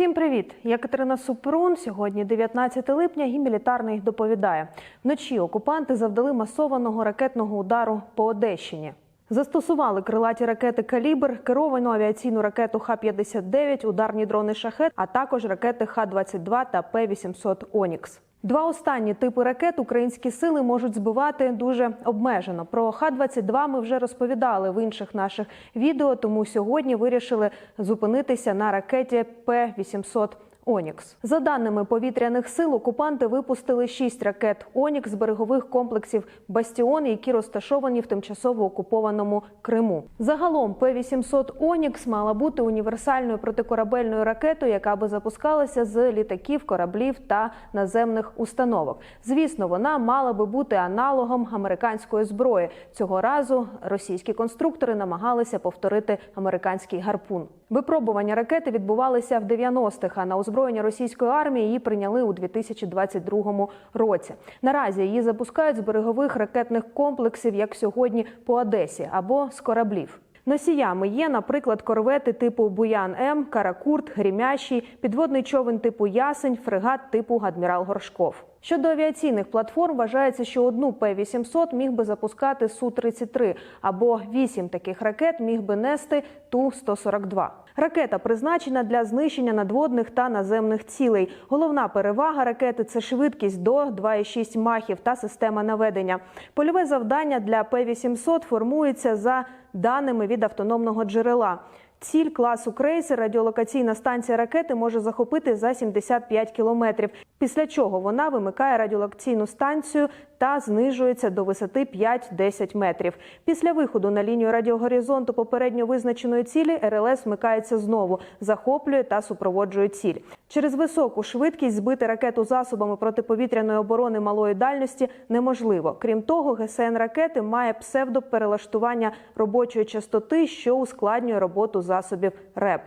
Всім привіт! Я Катерина Супрун. Сьогодні 19 липня і мілітарний доповідає. Вночі окупанти завдали масованого ракетного удару по Одещині. Застосували крилаті ракети Калібр, керовану авіаційну ракету Х-59, ударні дрони Шахет, а також ракети Х-22 та П-800 Онікс. Два останні типи ракет українські сили можуть збивати дуже обмежено. Про Х-22 ми вже розповідали в інших наших відео, тому сьогодні вирішили зупинитися на ракеті П-800 Онікс. За даними повітряних сил, окупанти випустили шість ракет Онікс з берегових комплексів Бастіон, які розташовані в тимчасово окупованому Криму. Загалом П-800 Онікс мала бути універсальною протикорабельною ракетою, яка би запускалася з літаків, кораблів та наземних установок. Звісно, вона мала би бути аналогом американської зброї. Цього разу російські конструктори намагалися повторити американський гарпун. Випробування ракети відбувалися в 90-х, а на озброєння російської армії її прийняли у 2022 році. Наразі її запускають з берегових ракетних комплексів, як сьогодні по Одесі, або з кораблів. Носіями є, наприклад, корвети типу Буян М, Каракурт, Грімящий, підводний човен типу Ясень, фрегат типу Адмірал Горшков. Щодо авіаційних платформ, вважається, що одну П-800 міг би запускати Су-33, або вісім таких ракет міг би нести Ту-142. Ракета призначена для знищення надводних та наземних цілей. Головна перевага ракети це швидкість до 2,6 махів та система наведення. Польове завдання для П-800 формується за даними від автономного джерела. Ціль класу крейсер радіолокаційна станція ракети може захопити за 75 кілометрів. Після чого вона вимикає радіолокаційну станцію та знижується до висоти 5-10 метрів. Після виходу на лінію радіогоризонту попередньо визначеної цілі РЛС вмикається знову, захоплює та супроводжує ціль. Через високу швидкість збити ракету засобами протиповітряної оборони малої дальності неможливо. Крім того, ГСН ракети має псевдоперелаштування робочої частоти, що ускладнює роботу засобів РЕП.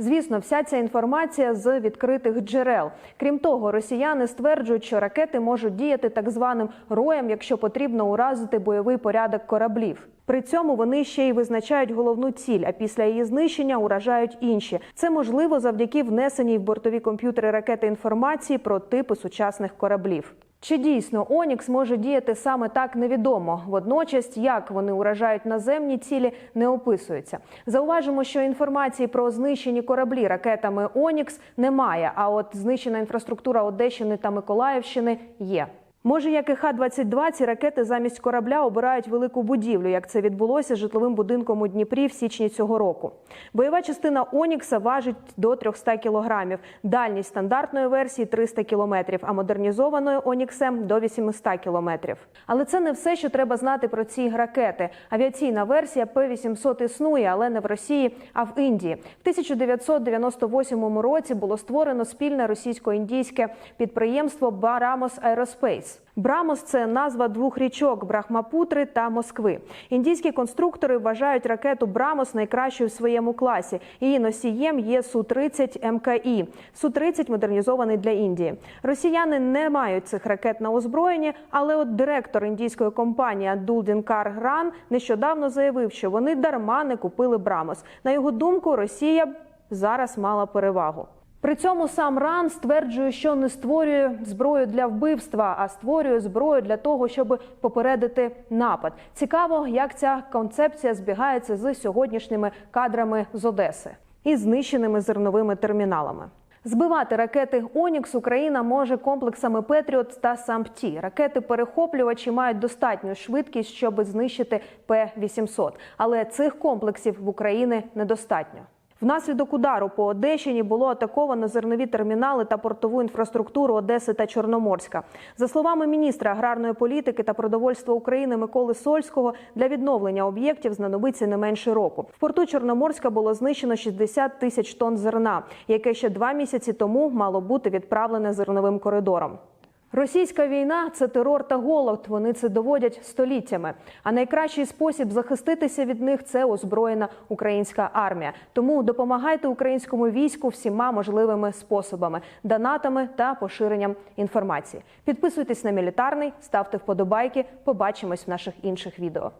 Звісно, вся ця інформація з відкритих джерел. Крім того, росіяни стверджують, що ракети можуть діяти так званим роєм, якщо потрібно уразити бойовий порядок кораблів. При цьому вони ще й визначають головну ціль, а після її знищення уражають інші. Це можливо завдяки внесеній в бортові комп'ютери ракети інформації про типи сучасних кораблів. Чи дійсно Онікс може діяти саме так невідомо? Водночас, як вони уражають наземні цілі, не описується. Зауважимо, що інформації про знищені кораблі ракетами Онікс немає. А от знищена інфраструктура Одещини та Миколаївщини є. Може, як і Х-22, ці ракети замість корабля обирають велику будівлю, як це відбулося з житловим будинком у Дніпрі в січні цього року. Бойова частина Онікса важить до 300 кілограмів, дальність стандартної версії 300 кілометрів, а модернізованої Оніксем до 800 кілометрів. Але це не все, що треба знати про ці ракети. Авіаційна версія П-800 існує, але не в Росії, а в Індії. В 1998 році було створено спільне російсько-індійське підприємство Барамос Aerospace. Брамос це назва двох річок Брахмапутри та Москви. Індійські конструктори вважають ракету Брамос найкращою в своєму класі. Її носієм є Су-30 МКІ. Су-30 модернізований для Індії. Росіяни не мають цих ракет на озброєнні, але от директор індійської компанії Дулдінкар Гран нещодавно заявив, що вони дарма не купили Брамос. На його думку, Росія зараз мала перевагу. При цьому сам Ран стверджує, що не створює зброю для вбивства, а створює зброю для того, щоб попередити напад. Цікаво, як ця концепція збігається з сьогоднішніми кадрами з Одеси і знищеними зерновими терміналами. Збивати ракети Онікс Україна може комплексами Петріот та САМПТІ. Ракети перехоплювачі мають достатню швидкість, щоб знищити П-800. Але цих комплексів в Україні недостатньо. Внаслідок удару по Одещині було атаковано зернові термінали та портову інфраструктуру Одеси та Чорноморська. За словами міністра аграрної політики та продовольства України Миколи Сольського, для відновлення об'єктів знадобиться не менше року. В порту Чорноморська було знищено 60 тисяч тонн зерна, яке ще два місяці тому мало бути відправлене зерновим коридором. Російська війна це терор та голод. Вони це доводять століттями. А найкращий спосіб захиститися від них це озброєна українська армія. Тому допомагайте українському війську всіма можливими способами, донатами та поширенням інформації. Підписуйтесь на мілітарний, ставте вподобайки. Побачимось в наших інших відео.